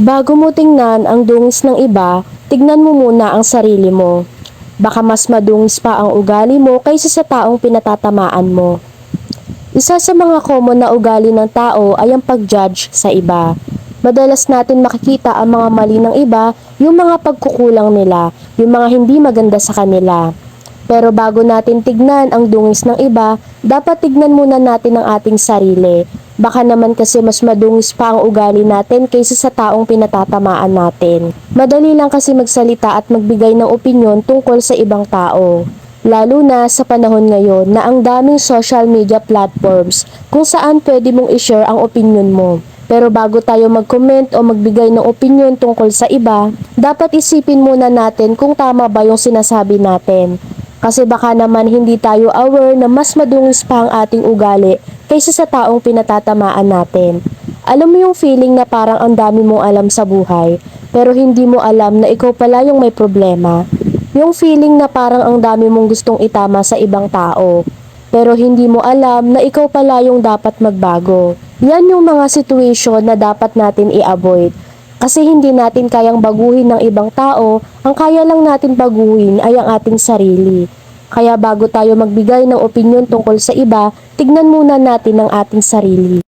Bago mo tingnan ang dungis ng iba, tignan mo muna ang sarili mo. Baka mas madungis pa ang ugali mo kaysa sa taong pinatatamaan mo. Isa sa mga common na ugali ng tao ay ang pag-judge sa iba. Madalas natin makikita ang mga mali ng iba, yung mga pagkukulang nila, yung mga hindi maganda sa kanila. Pero bago natin tignan ang dungis ng iba, dapat tignan muna natin ang ating sarili. Baka naman kasi mas madungis pa ang ugali natin kaysa sa taong pinatatamaan natin. Madali lang kasi magsalita at magbigay ng opinyon tungkol sa ibang tao. Lalo na sa panahon ngayon na ang daming social media platforms kung saan pwede mong i-share ang opinion mo. Pero bago tayo mag-comment o magbigay ng opinion tungkol sa iba, dapat isipin muna natin kung tama ba yung sinasabi natin. Kasi baka naman hindi tayo aware na mas madungis pa ang ating ugali kaysa sa taong pinatatamaan natin. Alam mo yung feeling na parang ang dami mong alam sa buhay, pero hindi mo alam na ikaw pala yung may problema. Yung feeling na parang ang dami mong gustong itama sa ibang tao, pero hindi mo alam na ikaw pala yung dapat magbago. Yan yung mga situation na dapat natin i-avoid. Kasi hindi natin kayang baguhin ng ibang tao, ang kaya lang natin baguhin ay ang ating sarili. Kaya bago tayo magbigay ng opinion tungkol sa iba, tignan muna natin ang ating sarili.